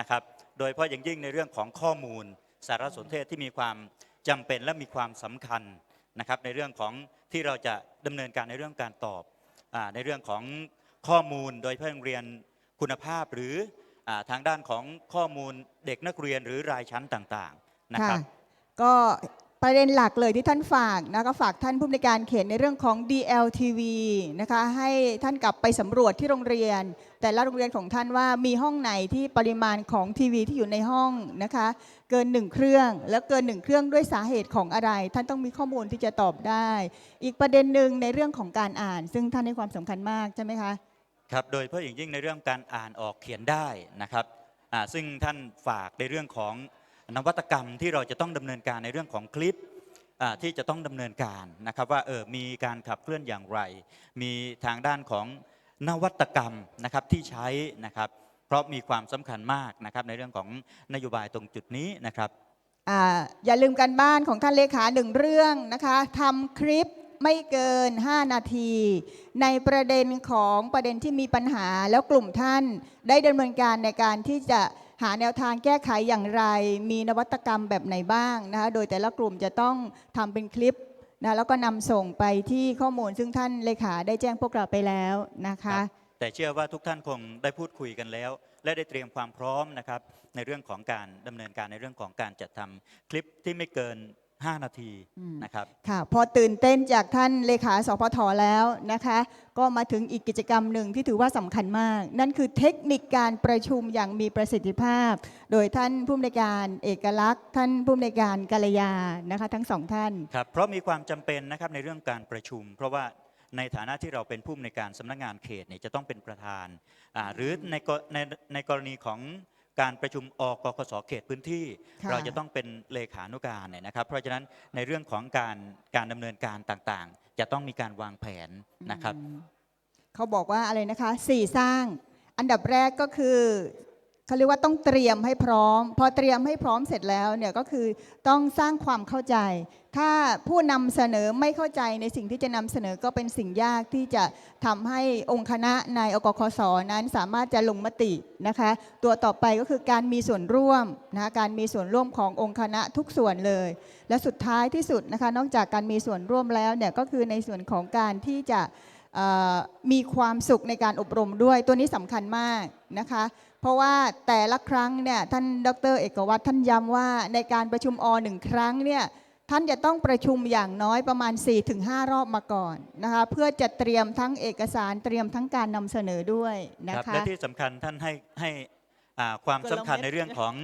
นะครับ โดยเฉพาะอย่างยิ่งในเรื่องของข้อมูล สารสนเทศที่มีความจำเป็นและมีความสำคัญนะครับ ในเรื่องของที่เราจะดำเนินการในเรื่องการตอบอในเรื่องของข้อมูลโดยเพาะโรงเรียนคุณภาพหรืออทางด้านของข้อมูลเด็กนักเรียนหรือรายชั้นต่างๆนะครับ ก็ ประเด็นหลักเลยที่ท่านฝากนะก็ฝากท่านผู้อำนการเขตในเรื่องของ DLTV นะคะให้ท่านกลับไปสำรวจที่โรงเรียน แต่ละโรงเรียนของท่านว่ามีห้องไหนที่ปริมาณของทีวีที่อยู่ในห้องนะคะเกินหนึ่งเครื่อง แล้วเกินหนึ่งเครื่องด้วยสาเหตุของอะไร ท่านต้องมีข้อมูลที่จะตอบได้ อีกประเด็นหนึ่งในเรื่องของการอ่าน ซึ่งท่านให้ความสำคัญมากใช่ไหมคะครับโดยเพาะอย่างยิ่งในเรื่องการอ่านออกเขียนได้นะครับซึ่งท่านฝากในเรื่องของ นวัตกรรมที่เราจะต้องดำเนินการในเรื่องของคลิปที่จะต้องดำเนินการนะครับว่าเออมีการขับเคลื่อนอย่างไร มีทางด้านของนวัตกรรมนะครับที่ใช้นะครับ เพราะมีความสำคัญมากนะครับในเรื่องของนโยบายตรงจุดนี้นะครับออย่าลืมกันบ้านของท่านเลขาหนึ่งเรื่องนะคะทำคลิป ไม่เกิน 5 นาที ในประเด็นของประเด็นที่มีปัญหาแล้วกลุ่มท่านได้ดำเนินการในการที่จะหาแนวทางแก้ไขอย่างไร มีนวัตกรรมแบบไหนบ้างนะคะโดยแต่ละกลุ่มจะต้องทำเป็นคลิปนะแล้วก็นำส่งไปที่ข้อมูลซึ่งท่านเลขาได้แจ้งพวกเราไปแล้วนะคะ แต่เชื่อว่าทุกท่านคงได้พูดคุยกันแล้ว และได้เตรียมความพร้อมนะครับในเรื่องของการดำเนินการในเรื่องของการจัดทำคลิปที่ไม่เกิน 5 นาทีอืมนะครับค่ะพอตื่นเต้นจากท่านเลขาสพทแล้วนะคะ ก็มาถึงอีกกิจกรรมหนึ่งที่ถือว่าสำคัญมาก นั่นคือเทคนิคการประชุมอย่างมีประสิทธิภาพ โดยท่านผู้อำนวยการเอกลักษณ์ ท่านผู้อำนวยการกาลยานะคะทั้งสองท่านครับเพราะมีความจำเป็นนะครับในเรื่องการประชุม เพราะว่าในฐานะที่เราเป็นผู้อำนวยการสำนักงานเขตเนี่ยจะต้องเป็นประธานอ่าหรือในกรในในกรณีของ การประชุมอกกสเขตพื้นที่ ค่ะเราจะต้องเป็นเลขานุการเนี่ยนะครับ เพราะฉะนั้นในเรื่องของการการดำเนินการต่างๆ จะต้องมีการวางแผนนะครับ อืมเขาบอกว่าอะไรนะคะสี่สร้าง อันดับแรกก็คือ เขาเรียกว่าต้องเตรียมให้พร้อม พอเตรียมให้พร้อมเสร็จแล้วเนี่ยก็คือต้องสร้างความเข้าใจ ถ้าผู้นำเสนอไม่เข้าใจในสิ่งที่จะนำเสนอก็เป็นสิ่งยากที่จะทำให้องค์คณะในอกคสนั้นสามารถจะลงมตินะคะ ตัวต่อไปก็คือการมีส่วนร่วมนะะการมีส่วนร่วมขององค์คณะทุกส่วนเลย และสุดท้ายที่สุดนะคะ นอกจากการมีส่วนร่วมแล้วเนี่ยก็คือในส่วนของการที่จะมีความสุขในการอบรมด้วยตัวนี้สำคัญมากนะคะ เพราะว่าแต่ละครั้งเนี่ยท่านดร เอกวัตรท่านย้ำว่าในการประชุมอหนึ่งครั้งเนี่ยท่านจะต้องประชุมอย่างน้อยประมาณ 4-5 รอบมาก่อนนะคะเพื่อจะเตรียมทั้งเอกสารเตรียมทั้งการนำเสนอด้วยนะครัคะและที่สำคัญท่านให้ให้อ่าความสำคัญในเรื่องของ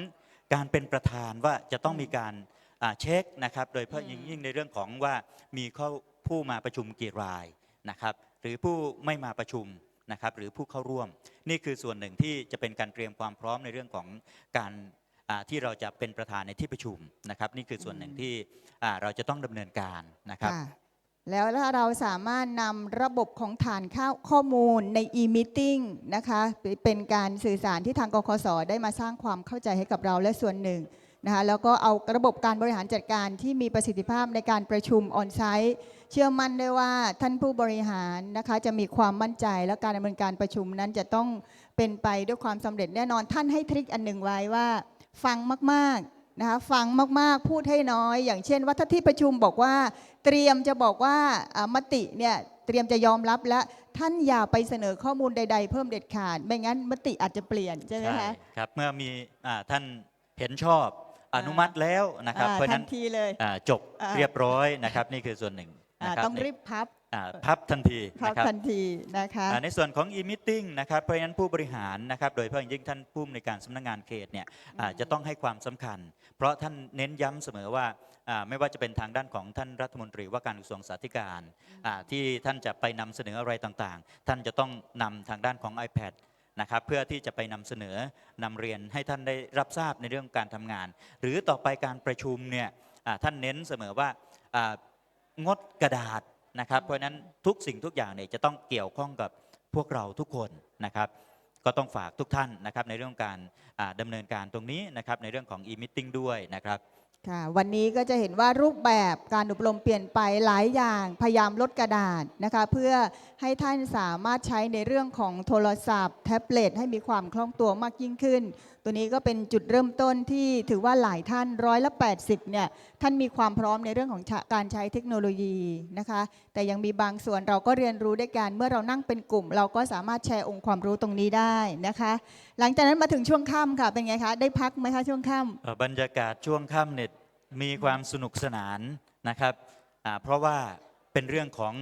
การเป็นประธานว่าจะต้องมีการอ่าเช็คนะครับ โดยเฉพาะยิ่งยิ่งในเรื่องของว่ามีเข้าผู้มาประชุมกี่รายนะครับ หรือผู้ไม่มาประชุม นะครับหรือผู้เข้าร่วม นี่คือส่วนหนึ่งที่จะเป็นการเตรียมความพร้อมในเรื่องของการอ่าที่เราจะเป็นประธานในที่ประชุมนะครับ นี่คือส่วนหนึ่งที่อ่าเราจะต้องดำเนินการนะครับค่ะแล้วถ้าเราสามารถนำระบบของฐานข้าข้อมูลใน e-meeting นะคะเป็นการสื่อสารที่ทางกคสได้มาสร้างความเข้าใจให้กับเราและส่วนหนึ่ง นะคะแล้วก็เอาระบบการบริหารจัดการที่มีประสิทธิภาพในการประชุมออนไซต์เชื่อมั่นได้ว่าท่านผู้บริหารนะคะจะมีความมั่นใจและการดำเนินการประชุมนั้นจะต้องเป็นไปด้วยความสำเร็จแน่นอนท่านให้ทริคอันหนึ่งไว้ว่า ฟังมากๆนะคะฟังมากๆพูดให้น้อย อย่างเช่นว่าถ้าที่ประชุมบอกว่า เตรียมจะบอกว่ามติเนี่ยเตรียมจะยอมรับและท่านอย่าไปเสนอข้อมูลใด ๆ เพิ่มเด็ดขาด ไม่งั้นมติอาจจะเปลี่ยนใช่ไหมคะครับเมื่อมีอท่านเห็นชอบ อนุมัติแล้วนะครับอ่าเพราะฉะทันั้นนทีเลยอ่าจบอ่าเรียบร้อยนะครับ นี่คือส่วนหนึ่งอ่านะครับต้องรีบพับอ่าพับทันทีพับนะครับทันทีนะคะอ่าในส่วนของ e-meeting นะครับเพราะฉะนั้นผู้บริหารนะครับ โดยเฉพาะอย่างยิ่งท่านผู้อำนวยการสำนักงานเขตเนี่ยอ่าจะต้องให้ความสำคัญ เพราะท่านเน้นย้ำเสมอว่าอ่าไม่ว่าจะเป็นทางด้านของท่านรัฐมนตรีว่าการกระทรวงสาธการอ่าที่ท่านจะไปนำเสนออะไรต่างๆ ท่านจะต้องนำทางด้านของ iPad นะครับเพื่อที่จะไปนำเสนอนำเรียนให้ท่านได้รับทราบในเรื่องการทำงาน หรือต่อไปการประชุมเนี่ยท่านเน้นเสมอว่างดกระดาษนะครับ เพราะฉะนั้นทุกสิ่งทุกอย่างเนี่ยจะต้องเกี่ยวข้องกับพวกเราทุกคนนะครับก็ต้องฝากทุกท่านนะครับในเรื่องการอ่าดำเนินการตรงนี้นะครับในเรื่องของ e-meeting ด้วยนะครับ ค่ะวันนี้ก็จะเห็นว่ารูปแบบการอบรมเปลี่ยนไปหลายอย่างพยายามลดกระดาษนะคะ เพื่อให้ท่านสามารถใช้ในเรื่องของโทรศัพท์ แท็บเล็ตให้มีความคล่องตัวมากยิ่งขึ้น ตัวนี้ก็เป็นจุดเริ่มต้นที่ถือว่าหลายท่านร้อยละ 80เนี่ยท่านมีความพร้อมในเรื่องของการใช้เทคโนโลยีนะคะ แต่ยังมีบางส่วนเราก็เรียนรู้ด้วยกันเมื่อเรานั่งเป็นกลุ่ม เราก็สามารถแชร์องค์ความรู้ตรงนี้ได้นะคะ หลังจากนั้นมาถึงช่วงค่ำค่ะเป็นไงคะได้พักไหมคะช่วงค่ำบรรยากาศช่วงค่ำเนี่ยมีความสนุกสนานนะครับเพราะว่าเป็นเรื่องของ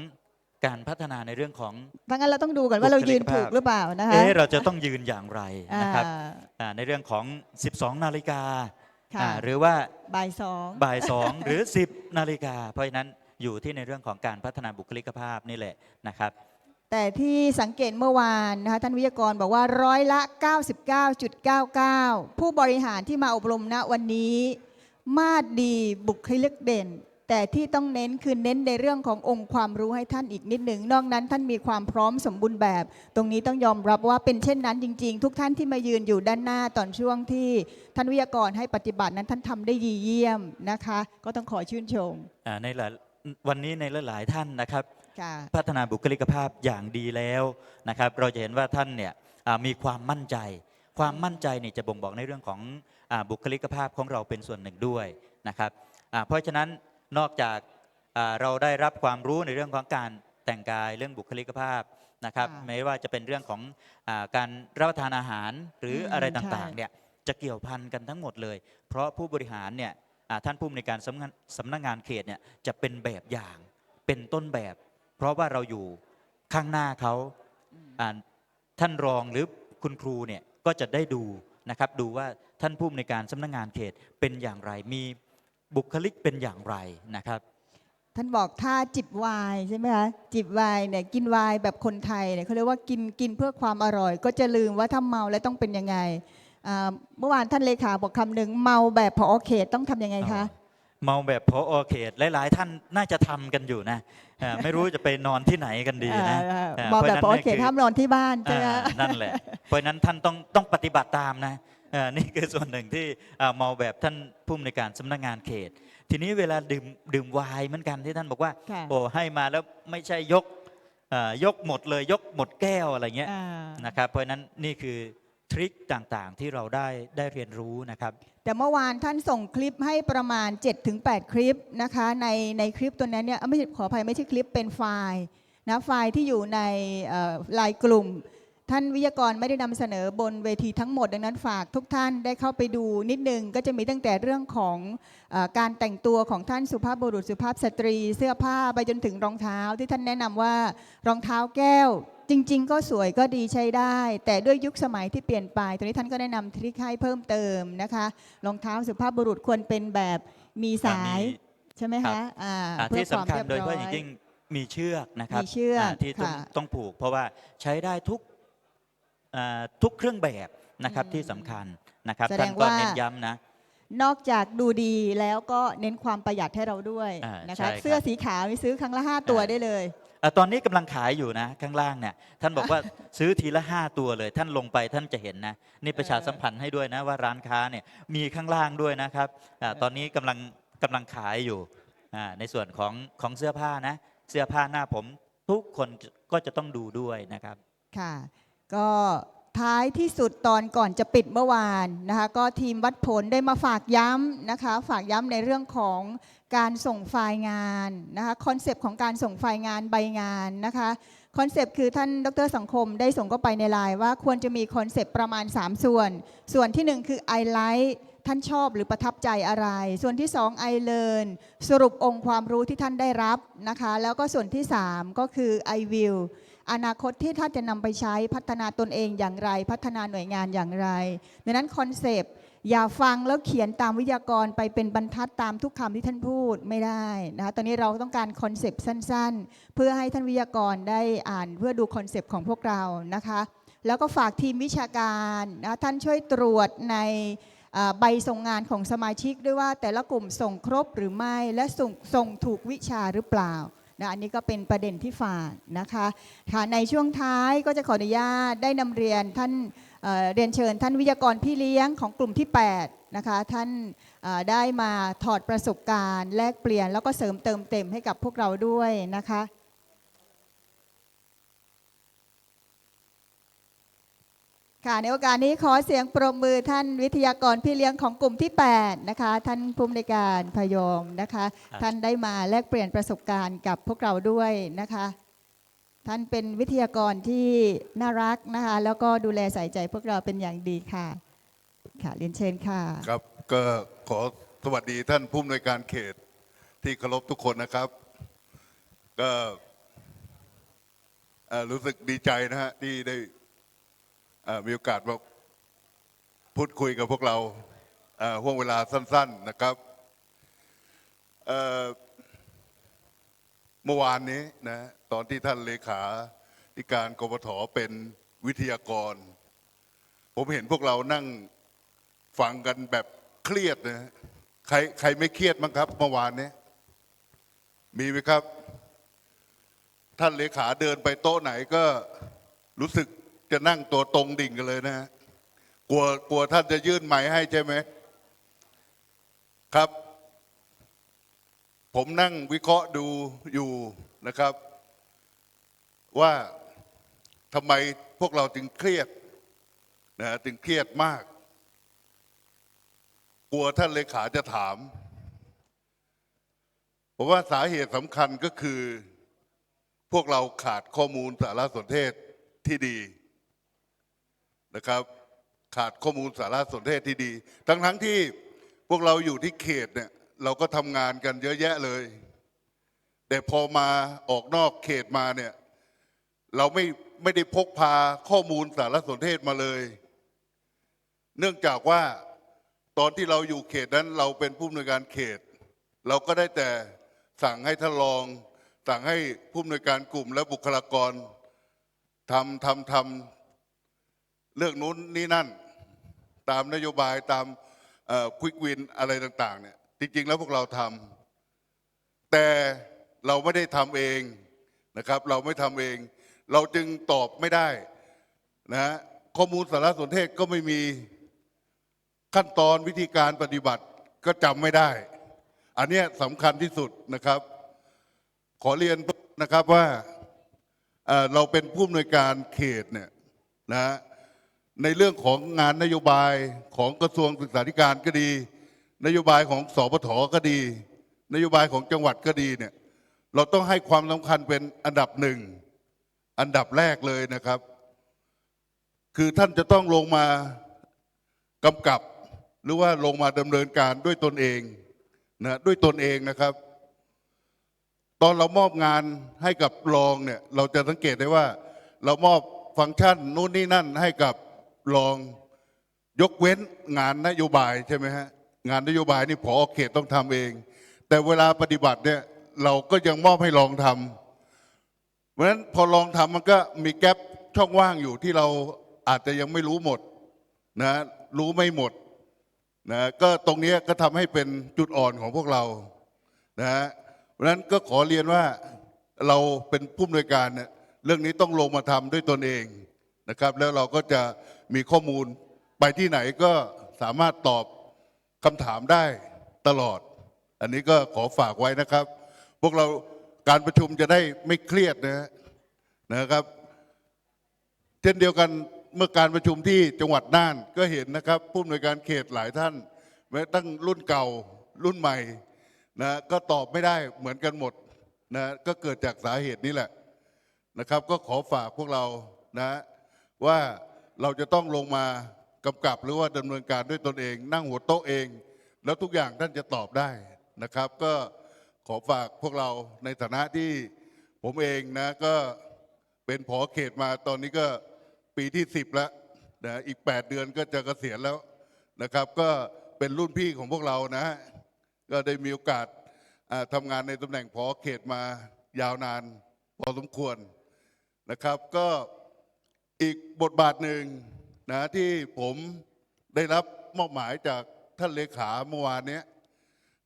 การพัฒนาในเรื่องของทั้งนั้นเราต้องดูก่อนว่าเรายืนถูกหรือเปล่านะคะเอ๊ะเราจะต้องยืนอย่างไรนะครับอ่าอ่าในเรื่องของ 12 นาฬิกาค่ะอ่าหรือว่าบ่ายสองบ่ายสองหรือ 10 นาฬิกา เพราะฉะนั้นอยู่ที่ในเรื่องของการพัฒนาบุคลิกภาพนี่แหละนะครับ แต่ที่สังเกตเมื่อวานนะคะท่านวิทยากรบอกว่าร้อยละ 99.99 ผู้บริหารที่มาอบรมณวันนี้ มาดดีบุคลิกเด่น แต่ที่ต้องเน้นคือเน้นในเรื่องขององค์ความรู้ให้ท่านอีกนิดหนึ่งนอกนั้นท่านมีความพร้อมสมบูรณ์แบบ ตรงนี้ต้องยอมรับว่าเป็นเช่นนั้นจริง ๆ ทุกท่านที่มายืนอยู่ด้านหน้าตอนช่วงที่ท่านวิทยากรให้ปฏิบัตินั้นท่านทำได้ดีเยี่ยมนะคะ ก็ต้องขอชื่นชมอ่าในหลายวันนี้ในหลายๆท่านนะครับค่ะพัฒนาบุคลิกภาพอย่างดีแล้วนะครับ เราจะเห็นว่าท่านเนี่ยอ่ามีความมั่นใจ ความมั่นใจเนี่ยจะบ่งบอกในเรื่องของอาบุคลิกภาพของเราเป็นส่วนหนึ่งด้วยนะครับอ่าเพราะฉะนั้น นอกจากอ่าเราได้รับความรู้ในเรื่องของการแต่งกายเรื่องบุคลิกภาพนะครับค่ะไม่ว่าจะเป็นเรื่องของอาการรับประทานอาหารหรืออมอะไรใช่ต่างๆเนี่ยจะเกี่ยวพันกันทั้งหมดเลย เพราะผู้บริหารเนี่ยอ่าท่านผู้อำนวยการสำนักสำนักงานเขตเนี่ยจะเป็นแบบอย่างเป็นต้นแบบ เพราะว่าเราอยู่ข้างหน้าเขาอ่าท่านรองหรือคุณครูเนี่ยก็จะได้ดูนะครับดูว่าท่านผู้อำนวยการสำนักงานเขตเป็นอย่างไรมี บุคลิกเป็นอย่างไรนะครับ ท่านบอกถ้าจิบไวน์ใช่ไหมคะจิบไวน์เนี่ยกินไวน์แบบคนไทยเนี่ยเขาเรียกว่ากินกินเพื่อความอร่อย ก็จะลืมว่าถ้าเมาแล้วต้องเป็นยังไงอ่าเมื่อวานท่านเลขาบอกคำหนึ่งเมาแบบพอเขตต้องทำยังไงคะ เมาแบบพออเขตหลาย ๆ ท่านน่าจะทำกันอยู่นะอ่าไม่รู้จะไปนอนที่ไหนกันดีนะอ่าอ่าเมาแบบพอพราะฉะนั้นเขตนี่คือห้ามนอนที่บ้านใช่ไหมอ่าคะ นั่นแหละเพราะฉะนั้นท่านต้องต้องปฏิบัติตามนะอ่า นี่คือส่วนหนึ่งที่อ่าเมาแบบท่านผู้อำนวยการสำนักงานเขต ทีนี้เวลาดื่มดื่มไวน์เหมือนกันที่ท่านบอกว่าค่ะโอ้ให้มาแล้วไม่ใช่ยกอ่ายกหมดเลยยกหมดแก้วอะไรเงี้ยอ่านะครับเพราะฉะนั้นนี่คือทริคต่างๆที่เราได้ได้เรียนรู้นะครับ แต่เมื่อวานท่านส่งคลิปให้ประมาณ 7-8 คลิปนะคะในในคลิปตัวนั้นเนี่ยเอ้าไม่ใช่ขออภัยไม่ใช่คลิปเป็นไฟล์นะไฟล์ที่อยู่ในไลน์กลุ่ม ท่านวิทยากรไม่ได้นำเสนอบนเวทีทั้งหมดดังนั้นฝากทุกท่านได้เข้าไปดูนิดนึง ก็จะมีตั้งแต่เรื่องของเออการแต่งตัวของท่านสุภาพบุรุษสุภาพสตรี เสื้อผ้าไปจนถึงรองเท้าที่ท่านแนะนำว่ารองเท้าแก้ว จริง ๆ ก็สวยก็ดีใช้ได้ แต่ด้วยยุคสมัยที่เปลี่ยนไปตรงนี้ท่านก็แนะนำทริคให้เพิ่มเติมนะคะรองเท้าสุภาพบุรุษควรเป็นแบบมีสายใช่ไหมครัคะบอ่าอ่าเพื่อที่ความสำคัญเรียบโดยเฉร้อพาะอย่างยยิ่งมีเชือกนะครับมีเชือกาที่ต้องค่ะต้องผูก เพราะว่าใช้ได้ทุก อ่าทุกเครื่องแบบนะครับอืมที่สำคัญนะครับแสดท่านงก็ว่า เน้นย้ำนะ นอกจากดูดีแล้วก็เน้นความประหยัดให้เราด้วยอ่านะใช่คะครับ เสื้อสีขาวนี่ซื้อครั้งละ 5 ตัวอ่าได้เลยอะตอนนี้กำลังขายอยู่นะข้างล่างเนี่ยท่านบอกว่า ซื้อทีละ 5 ตัวเลย ท่านลงไปท่านจะเห็นนะ นี่ประชาสัมพันธ์ให้ด้วยนะว่าร้านค้าเนี่ยมีข้างล่างด้วยนะครับอาตอนนี้กำลังกำลังขายอยู่อ่าในส่วนของของเสื้อผ้านะ เสื้อผ้าหน้าผมทุกคนก็จะต้องดูด้วยนะครับ ค่ะ ก็ท้ายที่สุดตอนก่อนจะปิดเมื่อวานนะคะก็ทีมวัดผลได้มาฝากย้ำนะคะฝากย้ำในเรื่องของการส่งไฟล์งานนะคะคอนเซปต์ของการส่งไฟล์งานใบงานนะคะคอนเซปต์คือท่านดรสังคมได้ส่งเข้าไปในไลน์ว่าควรจะมีคอนเซปต์ประมาณ 3 ส่วน ส่วนทีหนึ่1 คือ I like ท่านชอบหรือประทับใจอะไร ส่วนที่ 2 I learn สรุปองค์ความรู้ที่ท่านได้รับนะคะแล้วก็ส่วนที่ 3 ก็คือ I will อนาคตที่ท่านจะนำไปใช้พัฒนาตนเองอย่างไร พัฒนาหน่วยงานอย่างไรดังนั้นคอนเซปต์อย่าฟังแล้วเขียนตามวิทยากรไปเป็นบรรทัดตามทุกคำที่ท่านพูดไม่ได้นะคะตอนนี้เราต้องการคอนเซปต์สั้นๆ เพื่อให้ท่านวิทยากรได้อ่านเพื่อดูคอนเซปต์ของพวกเรานะคะแล้วก็ฝากทีมวิชาการนะท่านช่วยตรวจในใบส่งงานของสมาชิกด้วยว่าแต่ละกลุ่มส่งครบหรือไม่และส่งส่งถูกวิชาหรือเปล่า นะอันนี้ก็เป็นประเด็นที่ฝากนะคะค่ะในช่วงท้ายก็จะขออนุญาตได้นำเรียนท่านเเรียนเชิญ ท่านวิทยากรพี่เลี้ยงของกลุ่มที่ 8 นะคะ ท่านได้มาถอดประสบการณ์ แลกเปลี่ยนแล้วก็เสริมเติมเต็มให้กับพวกเราด้วยนะคะ คค่ะในโอกาสนี้ขอเสียงปรบมือท่านวิทยากรพี่เลี้ยงของกลุ่มที่ 8 นะคะ ท่านผู้อำนวยการพยอมนะคะครับท่านได้มาแลกเปลี่ยนประสบการณ์กับพวกเราด้วยนะคะ ท่านเป็นวิทยากรที่น่ารักนะคะ แล้วก็ดูแลใส่ใจพวกเราเป็นอย่างดีค่ะ ค่ะเรียนเชิญค่ะ ครับก็ขอสวัสดีท่านผู้อำนวยการเขตที่เคารพทุกคนนะครับ ก็เอ่อรู้สึกดีใจนะฮะที่ได้เอ่อ มีโอกาสมาพูดคุยกับพวกเราห่วงเวลาสั้น ๆนะครับเมื่อวานนี้นะตอนที่ท่านเลขาธิการกบถเป็นวิทยากร ผมเห็นพวกเรานั่งฟังกันแบบเครียดนะใครใครไม่เครียดมั้งครับ เมื่อวานนี้มีไหมครับ ท่านเลขาเดินไปโต๊ะไหนก็รู้สึก จะนั่งตัวตรงดิ่งกันเลยนะฮะกลัวกลัวท่านจะยื่นไม้ให้ใช่ไหมครับ ผมนั่งวิเคราะห์ดูอยู่นะครับ ว่าทำไมพวกเราจึงเครียดนะฮะจึงเครียดมาก กลัวท่านเลขาจะถามผมว่าสาเหตุสำคัญก็คือ พวกเราขาดข้อมูลสารสนเทศที่ดี นะครับ ขาดข้อมูลสารสนเทศที่ดี ทั้งทั้งที่พวกเราอยู่ที่เขตเนี่ยเราก็ทำงานกันเยอะแยะเลย แต่พอมาออกนอกเขตมาเนี่ยเราไม่ไม่ได้พกพาข้อมูลสารสนเทศมาเลย เนื่องจากว่าตอนที่เราอยู่เขตนั้นเราเป็นผู้อำนวยการเขต เราก็ได้แต่สั่งให้ท่านรอง สั่งให้ผู้อำนวยการกลุ่มและบุคลากรทำทำทำ เรื่องนู้นนี่นั่น ตามนโยบายตามควิกวินอะไรต่างๆเนี่ยจริงๆแล้วพวกเราทำแต่เราไม่ได้ทำเองนะครับ เราไม่ทำเอง เราจึงตอบไม่ได้นะข้อมูลสารสนเทศก็ไม่มีขั้นตอนวิธีการปฏิบัติก็จำไม่ได้ อันเนี้ยสำคัญที่สุดนะครับ ขอเรียนนะครับว่าเราเป็นผู้อำนวยการเขตเนี่ยนะ ในเรื่องของงานนโยบายของกระทรวงศึกษาธิการก็ดี นโยบายของสปทก็ดี นโยบายของจังหวัดก็ดีเนี่ยเราต้องให้ความสำคัญเป็นอันดับหนึ่งอันดับแรกเลยนะครับ คือท่านจะต้องลงมากำกับ หรือว่าลงมาดำเนินการด้วยตนเองนะด้วยตนเองนะครับ ตอนเรามอบงานให้กับรองเนี่ยเราจะสังเกตได้ว่า เรามอบฟังก์ชันนู่นนี่นั่นให้กับ รองยกเว้นงานนโยบายใช่ไหมฮะงานนโยบายนี่พอเขตต้องทำเอง แต่เวลาปฏิบัติเนี่ยเราก็ยังมอบให้รองทำเพราะฉะนั้นพอรองทำมันก็มีแกลบช่องว่างอยู่ที่เราอาจจะยังไม่รู้หมดนะรู้ไม่หมดนะก็ตรงนี้ก็ทำให้เป็นจุดอ่อนของพวกเรานะเพราะฉะนั้นก็ขอเรียนว่าเราเป็นผู้อำนวยการเนี่ยเรื่องนี้ต้องลงมาทำด้วยตนเองนะครับ แล้วเราก็จะ มีข้อมูล ไปที่ไหนก็สามารถตอบคำถามได้ตลอด อันนี้ก็ขอฝากไว้นะครับ พวกเราการประชุมจะได้ไม่เครียดนะนะครับ เช่นเดียวกันเมื่อการประชุมที่จังหวัดน่านก็เห็นนะครับ ผู้อำนวยการเขตหลายท่านแม้ตั้งรุ่นเก่ารุ่นใหม่นะก็ตอบไม่ได้เหมือนกันหมดนะก็เกิดจากสาเหตุนี้แหละนะครับ ก็ขอฝากพวกเรานะว่า เราจะต้องลงมากำกับหรือว่าดำเนินการด้วยตนเอง นั่งหัวโต๊ะเอง แล้วทุกอย่างท่านจะตอบได้นะครับ ก็ขอฝากพวกเราในฐานะที่ผมเองนะก็เป็นผอเขตมาตอนนี้ก็ปีที่สิบแล้วนะอีก 8 เดือนก็จะเกษียณแล้วนะครับ ก็เป็นรุ่นพี่ของพวกเรานะ ก็ได้มีโอกาสทำงานในตำแหน่งผอเขตมายาวนานพอสมควรนะครับก็ อีกบทบาทหนึ่งนะที่ผมได้รับมอบหมายจากท่านเลขาเมื่อวานนี้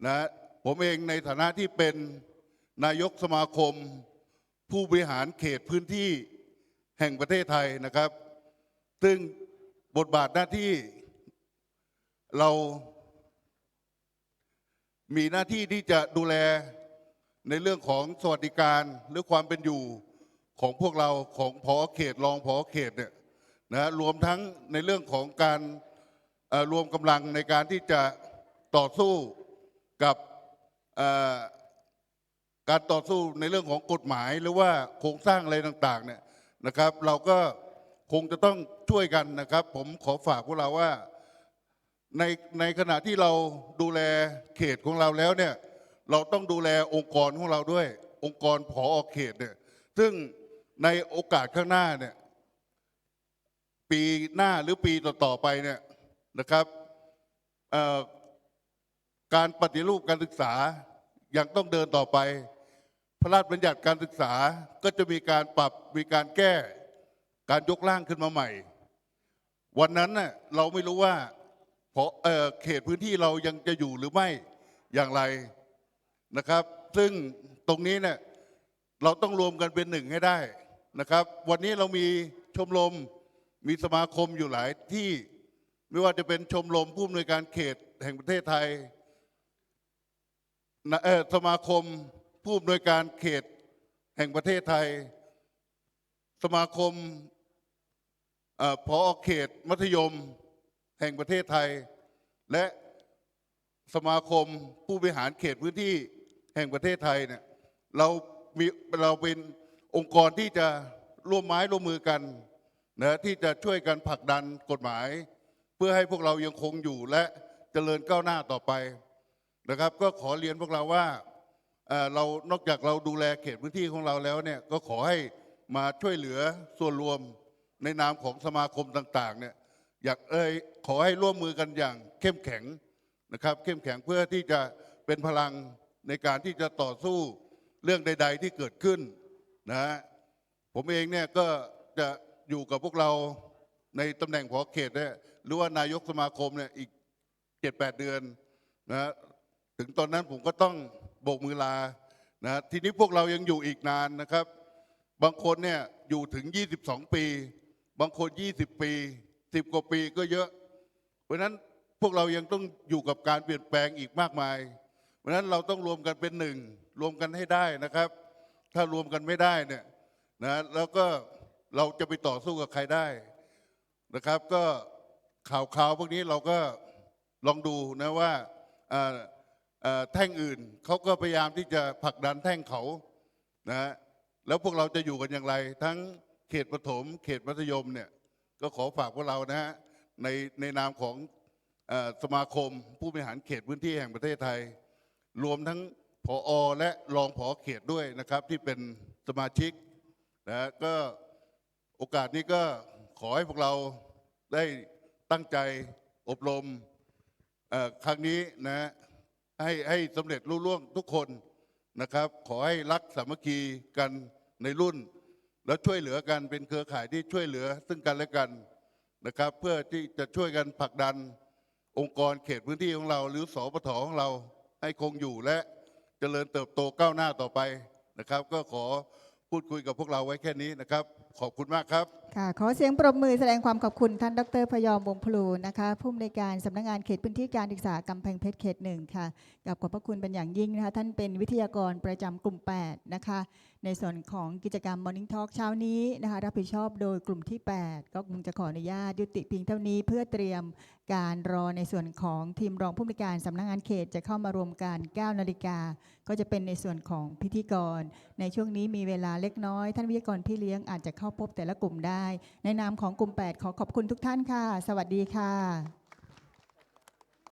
นะผมเองในฐานะที่เป็นนายกสมาคม ผู้บริหารเขตพื้นที่แห่งประเทศไทยนะครับ ซึ่งบทบาทหน้าที่เรามีหน้าที่ที่จะดูแลในเรื่องของสวัสดิการหรือความเป็นอยู่ ของพวกเราของพอเขตรองพอเขตเนี่ยนะรวมทั้งในเรื่องของการรวมกำลังในการที่จะต่อสู้กับการต่อสู้ในเรื่องของกฎหมายหรือว่าโครงสร้างอะไรต่างๆเนี่ยนะครับ เราก็คงจะต้องช่วยกันนะครับ ผมขอฝากพวกเราว่าในในขณะที่เราดูแลเขตของเราแล้วเนี่ยเราต้องดูแลองค์กรของเราด้วยองค์กรผอเขตเนี่ยซึ่ง ในโอกาสข้างหน้าเนี่ยปีหน้าหรือปีต่อๆไปเนี่ยนะครับการปฏิรูปการศึกษายังต้องเดินต่อไป พระราชบัญญัติการศึกษาก็จะมีการปรับมีการแก้ การยกร่างขึ้นมาใหม่ วันนั้นน่ะเราไม่รู้ว่าเพราะเเขตพื้นที่เรายังจะอยู่หรือไม่อย่างไรนะครับ ซึ่งตรงนี้เนี่ยเราต้องรวมกันเป็นหนึ่งให้ได้ นะครับ วันนี้เรามีชมรมมีสมาคมอยู่หลายที่ไม่ว่าจะเป็นชมรมผู้อำนวยการเขตแห่งประเทศไทยสมาคมผู้อำนวยการเขตแห่งประเทศไทย สมาคมอ่อพอเขตมัธยมแห่งประเทศไทย และสมาคมผู้บริหารเขตพื้นที่แห่งประเทศไทยเนี่ยเรามีเราเป็น องค์กรที่จะร่วมไม้ร่วมมือกันนะที่จะช่วยกันผลักดันกฎหมาย เพื่อให้พวกเรายังคงอยู่และเจริญก้าวหน้าต่อไปนะครับ ก็ขอเรียนพวกเราว่าเอ่อเรานอกจากเราดูแลเขตพื้นที่ของเราแล้วเนี่ยก็ขอให้มาช่วยเหลือส่วนรวมในนามของสมาคมต่างๆเนี่ยอยากเอ่ยขอให้ร่วมมือกันอย่างเข้มแข็งนะครับ เข้มแข็งเพื่อที่จะเป็นพลังในการที่จะต่อสู้เรื่องใด ๆ ที่เกิดขึ้น นะผมเองเนี่ยก็จะอยู่กับพวกเราในตำแหน่งผอเขตเนี่ยหรือว่านายกสมาคมเนี่ยอีกเจ็ดแปดเดือนนะถึงตอนนั้นผมก็ต้องโบกมือลานะทีนี้พวกเรายังอยู่อีกนานนะครับ บางคนเนี่ยอยู่ถึง 22 ปี บางคน 20 ปี 10 กว่าปีก็เยอะ เพราะนั้นพวกเรายังต้องอยู่กับการเปลี่ยนแปลงอีกมากมาย เพราะนั้นเราต้องรวมกันเป็นหนึ่ง รวมกันให้ได้นะครับ ถ้ารวมกันไม่ได้เนี่ยนะแล้วก็เราจะไปต่อสู้กับใครได้นะครับ ก็ข่าวข่าวพวกนี้เราก็ลองดูนะว่าแท่งอื่นเขาก็พยายามที่จะผลักดันแท่งเขานะฮะแล้วพวกเราจะอยู่กันอย่างไร ทั้งเขตประถม เขตมัธยมเนี่ยก็ขอฝากพวกเรานะฮะในในนามของอสมาคมผู้บริหารเขตพื้นที่แห่งประเทศไทย รวมทั้ง ผออและรองผอเขตด้วยนะครับ ที่เป็นสมาชิกนะก็โอกาสนี้ก็ขอให้พวกเราได้ตั้งใจอบรมครั้งนี้นะให้ให้สำเร็จรุ่ล่วงทุกคนนะครับ ขอให้รักสามัคคีกันในรุ่น แล้วช่วยเหลือกันเป็นเครือข่ายที่ช่วยเหลือซึ่งกันและกันนะครับ เพื่อที่จะช่วยกันผลักดันองค์กรเขตพื้นที่ของเรา หรือสปทของเราให้คงอยู่และ เจริญเติบโตก้าวหน้าต่อไปนะครับ ก็ขอพูดคุยกับพวกเราไว้แค่นี้นะครับ ขอบคุณมากครับ ค่ะขอเสียงปรบมือแสดงความขอบคุณท่านดรพยอมวงพลูนะคะผู้อำนวยการสำนักงานเขตพื้นที่การศึกษากำแพงเพชรเขตหนึ่งค่ะกับขอบพระคุณเป็นอย่างยิ่งนะคะท่านเป็นวิทยากรประจำกลุ่ม 8 นะคะ ในส่วนของกิจกรรม Morning Talk เช้านี้นะคะรับผิดชอบโดยกลุ่มที่ 8 ก็คงจะขออนุญาตยุติเพียงเท่านี้เพื่อเตรียมการรอในส่วนของทีมรองผู้อำนวยการสำนักงานเขตจะเข้ามารวมกัน9นาฬิกาก็จะเป็นในส่วนของพิธีกร ในช่วงนี้มีเวลาเล็กน้อย ท่านวิทยากรพี่เลี้ยงอาจจะเข้าพบแต่ละกลุ่มได้ในนามของกลุ่ม 8 ขอขอบคุณทุกท่านค่ะ สวัสดีค่ะ